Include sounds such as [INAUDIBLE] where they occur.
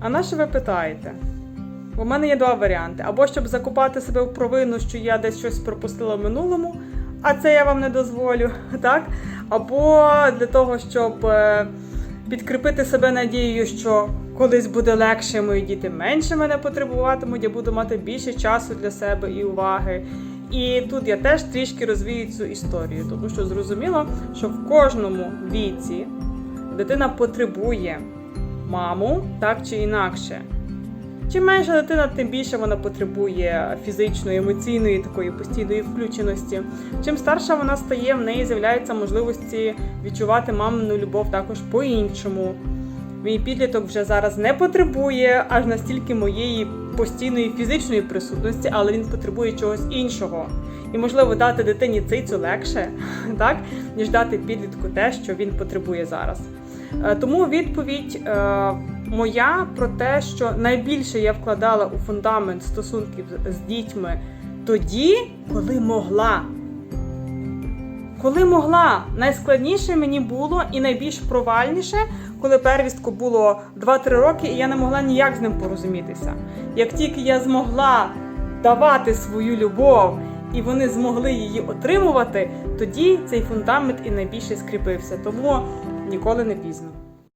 А на що ви питаєте? У мене є два варіанти: або щоб закопати себе в провину, що я десь щось пропустила в минулому, а це я вам не дозволю, [LAUGHS] так? Або для того, щоб е, підкріпити себе надією, що колись буде легше, мої діти менше мене потребуватимуть, я буду мати більше часу для себе і уваги. І тут я теж трішки розвію цю історію, тому що зрозуміло, що в кожному віці дитина потребує маму так чи інакше. Чим менша дитина, тим більше вона потребує фізичної, емоційної такої постійної включеності. Чим старша вона стає, в неї з'являються можливості відчувати мамину любов також по-іншому. Мій підліток вже зараз не потребує аж настільки моєї постійної фізичної присутності, але він потребує чогось іншого. І можливо дати дитині цицю легше, [LAUGHS] так, ніж дати підлітку те, що він потребує зараз. Е, Тому відповідь е, моя про те, що найбільше я вкладала у фундамент стосунків з- з дітьми тоді, коли могла. Коли могла, найскладніше мені було і найбільш провальніше, коли первістку було 2-3 роки, і я не могла ніяк з ним порозумітися. Як тільки я змогла давати свою любов, і вони змогли її отримувати, тоді цей фундамент і найбільше скріпився. Тому ніколи не пізно.